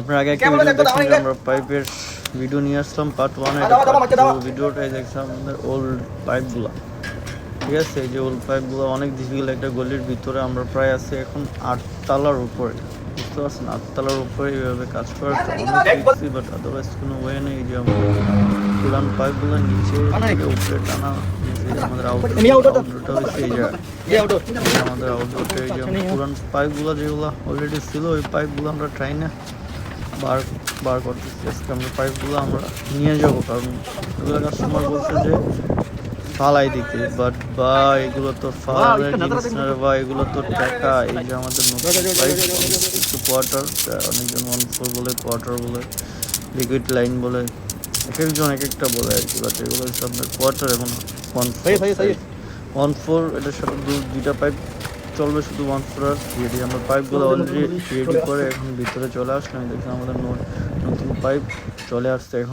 আপনার আগে একটা ভিডিও দেখছিলাম? আমরা পাইপের ভিডিও নিয়ে আসলাম পার্ট ওয়ানে। ভিডিওটাই দেখছিলাম আমাদের ওল্ড পাইপগুলো ঠিক আছে এই যে ওল্ড পাইপগুলো অনেক ডিফিকাল্ট একটা গলির ভিতরে আমরা প্রায় আছি এখন আটতলার উপরে। বুঝতে পারছেন? আটতলার উপরে এইভাবে কাজ করার দেখছি বাট আদারওয়াইজ কোনো ওয়ে নেই যে আমরা পুরান পাইপগুলো নিচে উপরে টানা আমাদের? আউটডোরটা হচ্ছে এই যে আমাদের আউটডোরটা এই যে পুরান পাইপগুলো যেগুলো অলরেডি ছিল ওই পাইপগুলো আমরা ট্রাই না বার বার করতেছি। আজকে আমরা পাইপগুলো আমরা নিয়ে যাব কারণ এগুলো কাস্টমার বলছে যে ফালাই দিতে বাট বা এগুলো তো জিনিস না বা এগুলো তো টাকা এই যে আমাদের নতুন পাইপ কিছু কোয়ার্টার অনেকজন ওয়ান ফোর বলে কোয়ার্টার বলে লিকুইড লাইন বলে এক একজন এক একটা বলে আর কি বাট এগুলো হচ্ছে আপনার কোয়ার্টার এবং ওয়ান। ওয়ান ফোর এটার সাথে দুইটা পাইপ চলবে শুধু ওয়ান ফোর আর রেডি আমরা পাইপগুলো অলরেডি রেডি করে এখন ভিতরে চলে আসলাম। দেখলাম আমাদের নতুন পাইপ চলে আসছে এখন।